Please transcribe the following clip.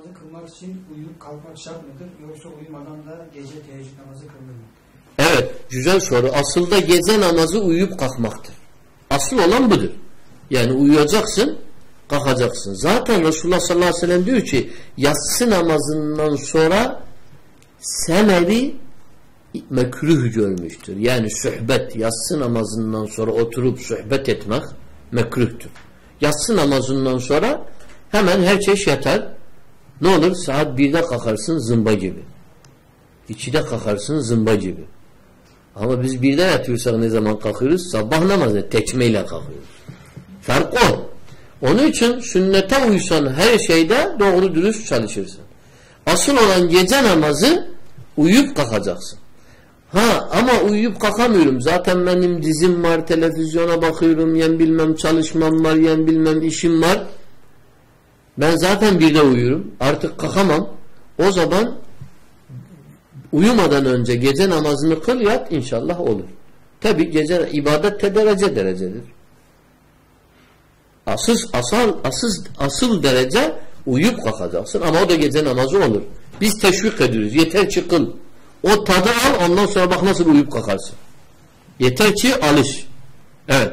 namazı kılmak için uyuyup kalkmak şart mıdır? Yoksa uyumadan da gece teheccüd namazı kılınır mı? Evet, güzel soru. Asıl da gece namazı uyuyup kalkmaktır. Asıl olan budur. Yani uyuyacaksın, kalkacaksın. Zaten Resulullah sallallahu aleyhi ve sellem diyor ki yatsı namazından sonra seneri mekruh görmüştür. Yani sohbet, yatsı namazından sonra oturup sohbet etmek mekruhtur. Yatsı namazından sonra hemen her şey yatar. Ne olur? Saat birde kalkarsın zımba gibi. İkide kalkarsın zımba gibi. Ama biz birde yatıyorsak ne zaman kalkıyoruz? Sabah namazı tekmeyle kalkıyoruz. Fark o. Onun için sünnete uysan her şeyde doğru dürüst çalışırsın. Asıl olan gece namazı uyuyup kalkacaksın. Ha ama uyuyup kalkamıyorum. Zaten benim dizim var, televizyona bakıyorum, yen bilmem çalışmam var, yen bilmem işim var. Ben zaten birde uyuyorum. Artık kalkamam. O zaman uyumadan önce gece namazını kıl yat inşallah olur. Tabi gece ibadet de derece derecedir. Asıl, asıl, asıl, asıl derece uyuyup kalkacaksın ama o da gece namazı olur. Biz teşvik ediyoruz. Yeter ki kıl. O tadı al ondan sonra bak nasıl uyuyup kalkarsın. Yeter ki alış. Evet.